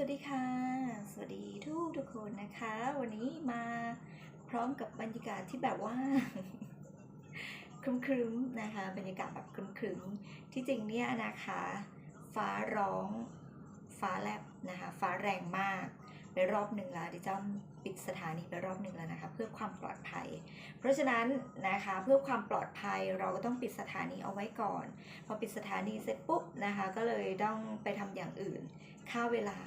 สวัสดีค่ะ สวัสดีทุกทุกคนนะคะ วันนี้มาพร้อมกับบรรยากาศที่แบบว่าครึ้มนะคะ บรรยากาศแบบครึ้มที่จริงเนี่ยนะคะฟ้าร้องฟ้าแลบนะคะฟ้าแรงมากไปรอบหนึ่งแล้วดิจ้อมปิดสถานีไปรอบหนึ่งแล้วนะคะ เพื่อความปลอดภัย เพราะฉะนั้นนะคะเพื่อความปลอดภัยเราก็ต้องปิดสถานีเอาไว้ก่อน พอปิดสถานีเสร็จปุ๊บนะคะ ก็เลยต้องไปทำอย่างอื่นค่าเวลา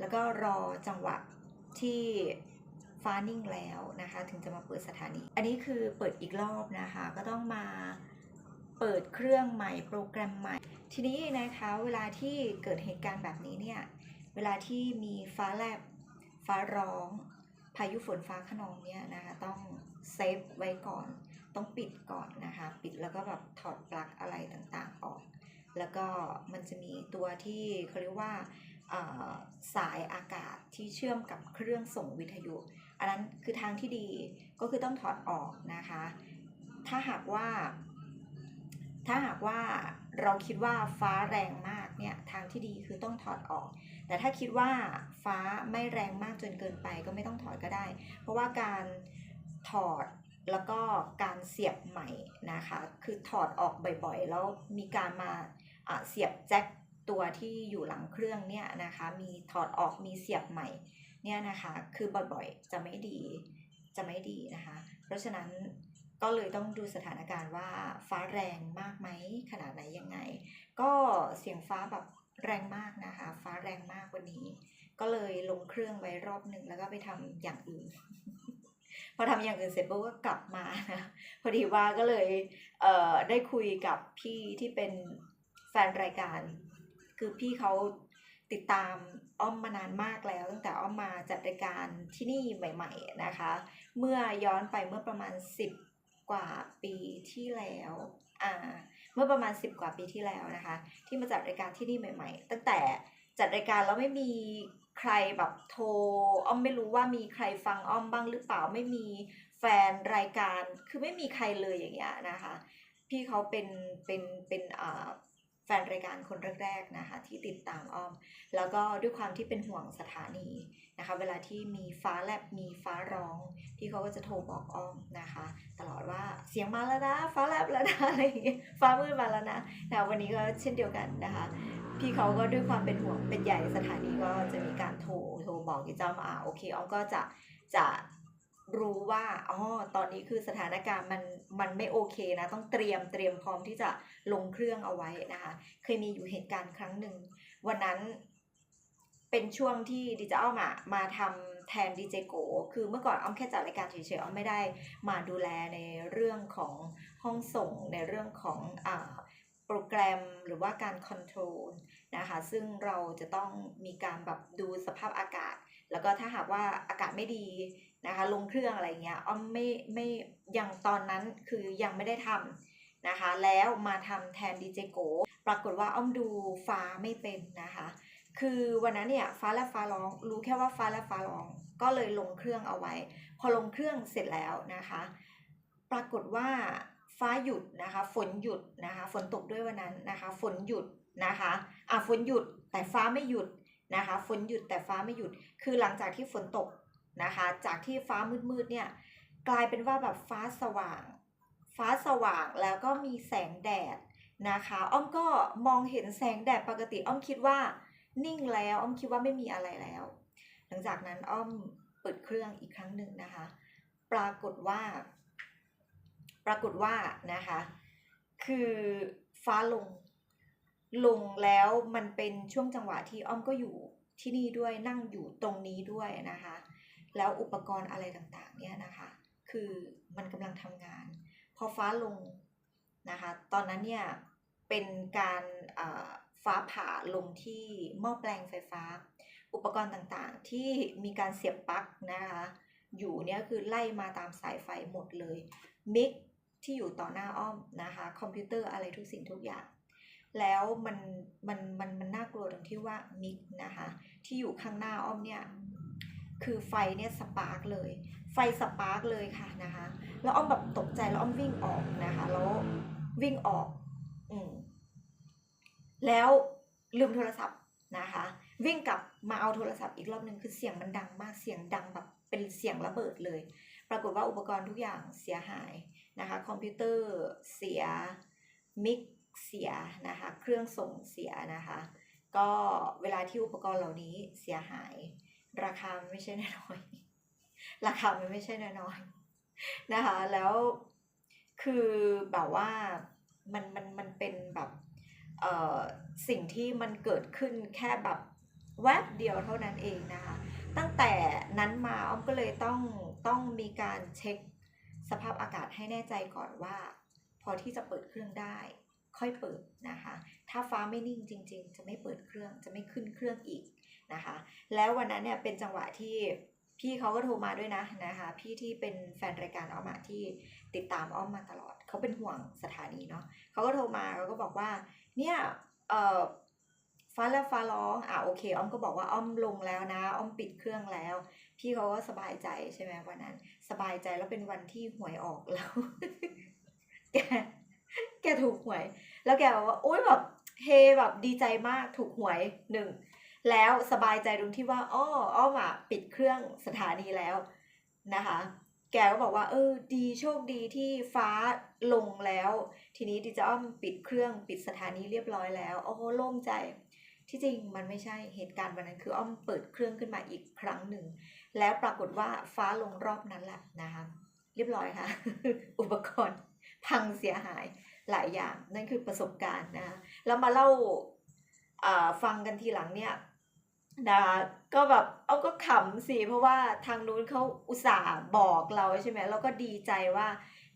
แล้วก็รอจังหวะที่ฟ้านิ่งแล้วนะคะ ถึงจะมาเปิดสถานี อันนี้คือเปิดอีกรอบนะคะ ก็ต้องมาเปิดเครื่องใหม่โปรแกรมใหม่ ทีนี้นะคะเวลาที่เกิดเหตุการณ์แบบนี้เนี่ย เวลาที่มีฟ้าแลบ ฟ้าร้อง พายุฝนฟ้าขนองเนี่ยนะคะต้องเซฟไว้ก่อน ต้องปิดก่อนนะคะ ปิดแล้วก็แบบถอดปลั๊กอะไรต่างๆออก แล้วก็มันจะมีตัวที่เขาเรียกว่า สายอากาศที่เชื่อมกับเครื่องส่งวิทยุ อันนั้นคือทางที่ดีก็คือต้องถอดออกนะคะ ถ้าหากว่า ถ้าหากว่าเราคิดว่าฟ้าแรงมากเนี่ยทางที่ดีคือต้องถอดออก แต่ถ้าคิดว่าฟ้าไม่แรงมากจนเกินไปก็ไม่ต้องถอดก็ได้ เพราะว่าการถอดแล้วก็การเสียบใหม่นะคะ คือถอดออกบ่อยๆ แล้วมีการมาเสียบแจ็ค ตัวที่อยู่หลังเครื่องเนี่ยนะคะ มีถอดออกมีเสียบใหม่เนี่ยนะคะ คือบ่อยๆ จะไม่ดี จะไม่ดีนะคะ เพราะฉะนั้นก็เลยต้องดูสถานการณ์ว่าฟ้าแรงมากไหมขนาดไหนยังไง ก็เสียงฟ้าแบบแรงมากนะคะ ฟ้าแรงมากวันนี้ ก็เลยลงเครื่องไว้รอบหนึ่งแล้วก็ไปทำอย่างอื่น พอทำอย่างอื่นเสร็จปุ๊บก็กลับมานะพอดีว่าก็เลยเได้คุยกับพี่ที่เป็นแฟนรายการ คือพี่เขาติดตามอ้อมมานานมากแล้ว ตั้งแต่อ้อมมาจัดรายการที่นี่ใหม่ ๆนะคะ เมื่อย้อนไปเมื่อประมาณ 10 กว่าปีที่แล้วอ่าเมื่อประมาณ 10 กว่าปีที่แล้วนะคะ ที่มาจัดรายการที่นี่ใหม่ ๆ ตั้งแต่จัดรายการแล้วไม่มีใครแบบโทรอ้อมไม่รู้ว่ามีใครฟังอ้อมบ้างหรือเปล่าไม่มีแฟนรายการคือไม่มีใครเลยอย่างเงี้ยนะคะ พี่เขาเป็นเป็นเป็นอ่า แฟนรายการคนแรกๆนะคะที่ติดตามอ้อม แล้วก็ด้วยความที่เป็นห่วงสถานีนะคะ เวลาที่มีฟ้าแลบมีฟ้าร้องพี่เขาก็จะโทรบอกอ้อมนะคะ ตลอดว่าเสียงมาแล้วนะฟ้าแลบแล้วนะอะไรอย่างเงี้ยฟ้ามืดมาแล้วนะแต่วันนี้ก็เช่นเดียวกันนะคะพี่เขาก็ด้วยความเป็นห่วงเป็นใหญ่สถานีก็จะมีการโทรโทรบอกกิจามาโอเคอ้อมก็จะจะ รู้ว่าอ๋อตอนนี้คือสถานการณ์มันมันไม่โอเคนะ ต้องเตรียมเตรียมพร้อมที่จะลงเครื่องเอาไว้นะคะ เคยมีอยู่เหตุการณ์ครั้งหนึ่ง วันนั้นเป็นช่วงที่ดิจิอัลมามาทำแทนดีเจโกคือเมื่อก่อนอ้อมแค่จัดรายการเฉยๆอ้อมไม่ได้มาดูแลในเรื่องของห้องส่งในเรื่องของอ่า โปรแกรมหรือว่าการคอนโทรลนะคะ ซึ่งเราจะต้องมีการแบบดูสภาพอากาศ แล้วก็ถ้าหากว่าอากาศไม่ดีนะคะ ลงเครื่องอะไรเงี้ยอ้อมไม่ไม่ยังตอนนั้นคือยังไม่ได้ทำนะคะ แล้วมาทำแทนดีเจโกปรากฏว่าอ้อมดูฟ้าไม่เป็นนะคะ คือวันนั้นเนี่ยฟ้าและฟ้าร้อง รู้แค่ว่าฟ้าและฟ้าร้อง ก็เลยลงเครื่องเอาไว้ พอลงเครื่องเสร็จแล้วนะคะ ปรากฏว่า ฟ้าหยุดนะคะฝนหยุดนะคะฝนตกด้วยวันนั้นนะคะฝนหยุดนะคะอะฝนหยุดแต่ฟ้าไม่หยุดนะคะฝนหยุดแต่ฟ้าไม่หยุด คือหลังจากที่ฝนตกนะคะจากที่ฟ้ามืดๆเนี่ยกลายเป็นว่าแบบฟ้าสว่าง ฟ้าสว่างแล้วก็มีแสงแดดนะคะอ้อมก็มองเห็นแสงแดดปกติอ้อมคิดว่านิ่งแล้วอ้อมคิดว่าไม่มีอะไรแล้ว หลังจากนั้นอ้อมเปิดเครื่องอีกครั้งหนึ่งนะคะ ปรากฏว่า ปรากฏว่านะคะ คือฟ้าลง ลงแล้วมันเป็นช่วงจังหวะที่อ้อมก็อยู่ที่นี่ด้วยนั่งอยู่ตรงนี้ด้วยนะคะ แล้วอุปกรณ์อะไรต่างๆเนี่ยนะคะ คือมันกำลังทำงาน พอฟ้าลงนะคะ ตอนนั้นเนี่ยเป็นการอ่าฟ้าผ่าลงที่หม้อแปลงไฟฟ้า อุปกรณ์ต่างๆ ที่มีการเสียบปลั๊กนะคะ อยู่เนี่ยคือไล่มาตามสายไฟหมดเลยมิก ที่อยู่ต่อหน้าอ้อมนะคะ คอมพิวเตอร์อะไรทุกสิ่งทุกอย่าง แล้วมันมันมันมันน่ากลัวตรงที่ว่ามิกนะคะ ที่อยู่ข้างหน้าอ้อมเนี่ยคือไฟเนี่ยสปาร์กเลย ไฟสปาร์กเลยค่ะนะคะ แล้วอ้อมแบบตกใจแล้วอ้อมวิ่งออกนะคะ แล้ววิ่งออก อืมแล้วลืมโทรศัพท์นะคะ วิ่งกลับมาเอาโทรศัพท์อีกรอบนึงคือเสียงมันดังมากเสียงดังแบบเป็นเสียงระเบิดเลย ปรากฏว่าอุปกรณ์ทุกอย่างเสียหายนะคะ คอมพิวเตอร์เสีย มิกเสียนะคะ เครื่องส่งเสียนะคะ ก็เวลาที่อุปกรณ์เหล่านี้เสียหาย ราคามไม่ใช่น้อย ราคามันไม่ใช่น้อยนะคะ แล้วคือแบบว่ามันมันมันเป็นแบบเอ่อสิ่งที่มันเกิดขึ้นแค่แบบแวบเดียวเท่านั้นเองนะคะ ตั้งแต่นั้นมาอ้อมก็เลยต้อง ต้องมีการเช็คสภาพอากาศให้แน่ใจก่อนว่า พอที่จะเปิดเครื่องได้ ค่อยเปิดนะคะ ถ้าฟ้าไม่นิ่งจริง ๆ จะไม่เปิดเครื่องจะไม่ขึ้นเครื่องอีกนะคะ แล้ววันนั้นเนี่ยเป็นจังหวะที่พี่เขาก็โทรมาด้วยนะนะคะ พี่ที่เป็นแฟนรายการอ้อมอะที่ติดตามอ้อมมาตลอด เขาเป็นห่วงสถานีเนาะเขาก็โทรมาเขาก็บอกว่าเนี่ยเออ ฟ้าแล้วฟ้าร้องอะโอเคอ้อมก็บอกว่าอ้อมลงแล้วนะอ้อมปิดเครื่องแล้ว พี่เขาก็สบายใจใช่ไหมวันนั้น สบายใจแล้วเป็นวันที่หวยออกแล้ว แกแกถูกหวย แล้วแกบอกว่าโอ๊ยแบบเฮแบบดีใจมากถูกหวยหนึ่งแล้วสบายใจตรงที่ว่าอ้ออ้อมอะปิดเครื่องสถานีแล้วนะคะ แกก็บอกว่า เออ ดีโชคดีที่ฟ้าลงแล้ว ทีนี้ดิจะอ้อมปิดเครื่องปิดสถานีเรียบร้อยแล้ว โอ้โหโล่งใจ ที่จริงมันไม่ใช่เหตุการณ์วันนั้นคืออ้อมเปิดเครื่องขึ้นมาอีกครั้งหนึ่ง แล้วปรากฏว่าฟ้าลงรอบนั้นแหละนะคะเรียบร้อยค่ะ อุปกรณ์พังเสียหายหลายอย่างนั่นคือประสบการณ์นะคะแล้วมาเล่าฟังกันทีหลังเนี่ยนะคะก็แบบเอาก็ขำสิเพราะว่าทางนู้นเขาอุตส่าห์บอกเราใช่ไหมแล้วก็ดีใจว่า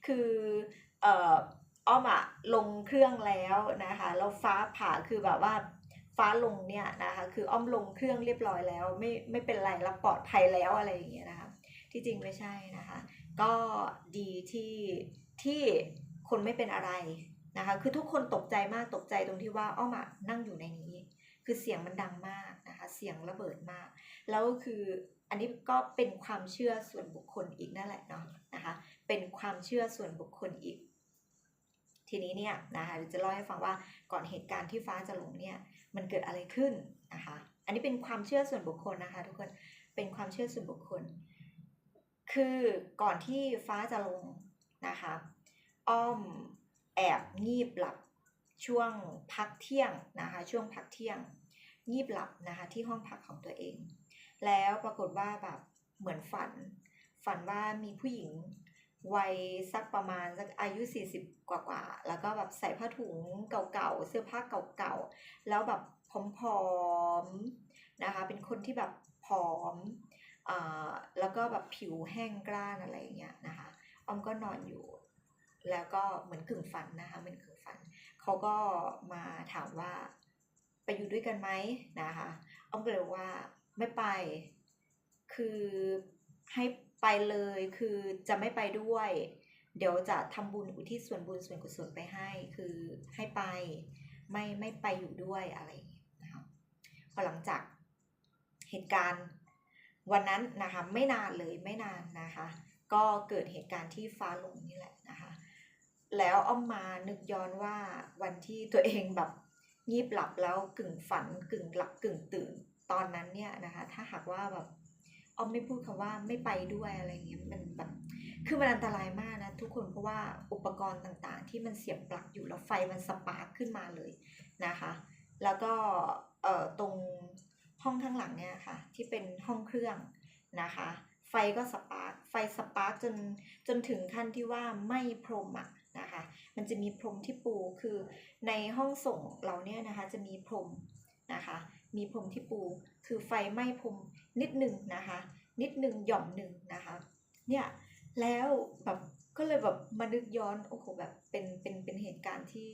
คืออ่ออ้อมอะลงเครื่องแล้วนะคะแล้วฟ้าผ่าคือแบบว่า ฟ้าลงเนี่ยนะคะคืออ้อมลงเครื่องเรียบร้อยแล้ว ไม่ไม่เป็นไรแล้วปลอดภัยแล้วอะไรอย่างเงี้ยนะคะที่จริงไม่ใช่นะคะก็ดีที่ที่คนไม่เป็นอะไรนะคะคือทุกคนตกใจมากตกใจตรงที่ว่าอ้อมอะนั่งอยู่ในนี้ คือเสียงมันดังมากนะคะเสียงระเบิดมาก แล้วคืออันนี้ก็เป็นความเชื่อส่วนบุคคลอีกนั่นแหละเนาะนะคะเป็นความเชื่อส่วนบุคคลอีก ทีนี้เนี่ยนะคะเดี๋ยวจะเล่าให้ฟังว่าก่อนเหตุการณ์ที่ฟ้าจะหลงเนี่ยมันเกิดอะไรขึ้นนะคะ อันนี้เป็นความเชื่อส่วนบุคคลนะคะ ทุกคนเป็นความเชื่อส่วนบุคคล คือก่อนที่ฟ้าจะลงนะคะอ้อมแอบงีบหลับช่วงพักเที่ยงนะคะ ช่วงพักเที่ยง งีบหลับนะคะที่ห้องพักของตัวเอง แล้วปรากฏว่าแบบเหมือนฝัน ฝันว่ามีผู้หญิง วัยสักประมาณสักอายุ 40 กว่าๆแล้วก็แบบใส่ผ้าถุงเก่าๆ เสื้อผ้าเก่าๆ แล้วแบบผอมๆนะคะ เป็นคนที่แบบผอมอ่าแล้วก็แบบผิวแห้งกร้านอะไรอย่างเงี้ยนะคะออมก็นอนอยู่ แล้วก็เหมือนกึ่งฝันนะคะเหมือนกึ่งฝันเขาก็มาถามว่าไปอยู่ด้วยกันไหมนะคะออมก็เลยว่าไม่ไปคือให้ ไปเลยคือจะไม่ไปด้วย เดี๋ยวจะทำบุญอุทิศส่วนบุญส่วนกุศลไปให้ คือให้ไปไม่ไม่ไปอยู่ด้วยอะไรนะคะพอหลังจากเหตุการณ์วันนั้นนะคะไม่นานเลยไม่นานนะคะ ก็เกิดเหตุการณ์ที่ฟ้าลงนี่แหละนะคะ แล้วอ้อมมานึกย้อนว่าวันที่ตัวเองแบบงีบหลับแล้วกึ่งฝันกึ่งหลับกึ่งตื่นตอนนั้นเนี่ยนะคะ ถ้าหากว่าแบบ ออมไม่พูดคำว่าไม่ไปด้วยอะไรเงี้ยมันแบบคือมันอันตรายมากนะทุกคนเพราะว่าอุปกรณ์ต่างๆ ที่มันเสียบปลั๊กอยู่แล้วไฟมันสปาร์คขึ้นมาเลยนะคะ แล้วก็เอ่อตรงห้องข้างหลังเนี่ยค่ะ ที่เป็นห้องเครื่องนะคะ ไฟก็สปาร์คไฟสปาร์คจนจนถึงขั้นที่ว่าไม้พรมอะนะคะ มันจะมีพรมที่ปูคือในห้องส่งเราเนี่ยนะคะจะมีพรมนะคะ มีพรมที่ปู คือไฟไหม้พรมนิดหนึ่งนะคะ นิดหนึ่งหย่อมหนึ่งนะคะ เนี่ยแล้วแบบก็เลยแบบมานึกย้อนโอ้โหแบบเป็นเป็นเป็นเหตุการณ์ที่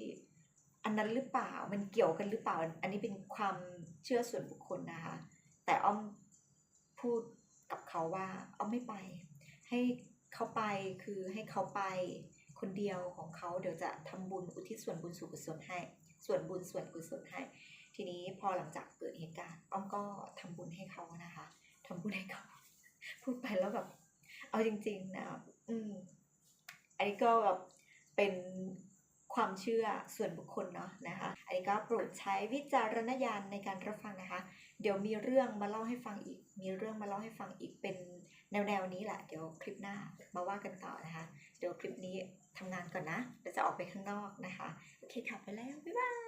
อันนั้นหรือเปล่ามันเกี่ยวกันหรือเปล่า อันนี้เป็นความเชื่อส่วนบุคคลนะคะ แต่อ้อมพูดกับเขาว่าอ้อมไม่ไป ให้เขาไปคือให้เขาไปคนเดียวของเขาเดี๋ยวจะทำบุญอุทิศส่วนบุญส่วนกุศลให้ ส่วนบุญส่วนกุศลให้ ทีนี้พอหลังจากเกิดเหตุการณ์อ้อมก็ทำบุญให้เขานะคะทำบุญให้เขาพูดไปแล้วแบบเอาจริง ๆนะอืมอันนี้ก็แบบเป็นความเชื่อส่วนบุคคลเนาะนะคะ อันนี้ก็โปรดใช้วิจารณญาณในการรับฟังนะคะ เดี๋ยวมีเรื่องมาเล่าให้ฟังอีก มีเรื่องมาเล่าให้ฟังอีกเป็นแนวๆนี้แหละ เดี๋ยวคลิปหน้ามาว่ากันต่อนะคะ เดี๋ยวคลิปนี้ทำงานก่อนนะ เดี๋ยวจะออกไปข้างนอกนะคะ โอเคค่ะไปแล้ว บ๊ายบาย